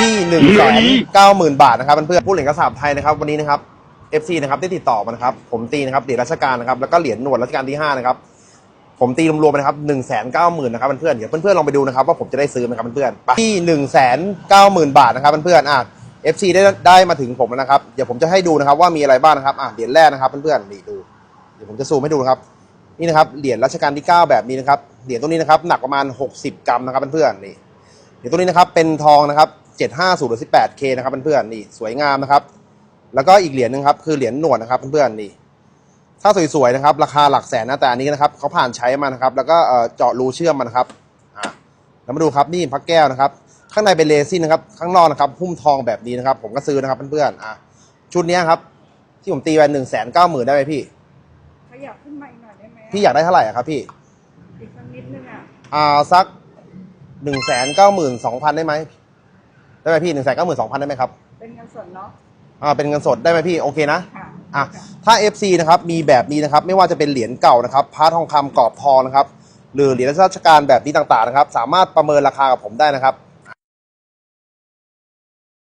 ที่หนึ่งแสนเก้าหมื่นบาทนะครับเพื่อนๆผู้เหรียญกระสาบไทยนะครับวันนี้นะครับ FC นะครับได้ติดต่อมานะครับผมตีนะครับเหรียญราชการนะครับแล้วก็เหรียญหนวดรัชกาลที่ห้านะครับผมตีรวมๆไปนะครับหนึ่งแสนเก้าหมื่นนะครับเพื่อนๆเดี๋ยวเพื่อนๆลองไปดูนะครับว่าผมจะได้ซื้อไหมครับเพื่อนๆที่หนึ่งแสนเก้าหมื่นบาทนะครับเพื่อนๆอะ FC ได้ได้มาถึงผมแล้วนะครับเดี๋ยวผมจะให้ดูนะครับว่ามีอะไรบ้างนะครับอะเหรียญแรกนะครับเพื่อนๆนี่ดูเดี๋ยวผมจะซูมให้ดูนะครับนี่นะครับเหรียญรัชกาลที่เก้าแบบนี้นะครับเหรียญตัวนี้นะครับหนักประมาณหกสิบกรัมนะครับเพื่อนๆนี่เดี๋ยวตัวนี้นะครับเป็นทองนะครับ 750หรือ 18K นะครับเพื่อนๆนี่สวยงามนะครับ แล้วก็อีกเหรียญหนึงครับคือเหรียญหนวดนะครับเพื่อนๆนี่ถ้าสวยๆนะครับ ราคาหลักแสนนะแต่อันนี้นะครับเขาผ่านใช้มานะครับ แล้วก็เอ่อเจาะรูเชื่อมมันนะครับอะแล้วมาดูครับนี่พักแก้วนะครับ ข้างในเป็นเรซินนะครับข้างนอกนะครับหุ้มทองแบบนี้นะครับ ผมก็ซื้อนะครับเพื่อนๆอะชุดเนี้ยครับ ที่ผมตีไปหนึ่งแสนเก้าหมื่นได้ไหมพี่ขยับขึ้นมาอีกหน่อยได้ไหมะพี่อยากได้เท่าไหร่อะครับพี่อีกสักนิดนึงอะอ่าสักหนึ่งแสนเก้าหมื่นสองพันได้ไหม ได้ไหมพี่หนึ่งแสนเก้าหมื่นสองพันได้ไหมครับเป็นเงินสดเนาะอ่าเป็นเงินสดได้ไหมพี่โอเคนะค่ะอะถ้า FC นะครับมีแบบนี้นะครับไม่ว่าจะเป็นเหรียญเก่านะครับพระทองคำกรอบทองนะครับหรือเหรียญราชการแบบนี้ต่างๆนะครับ สามารถประเมินราคากับผมได้นะครับ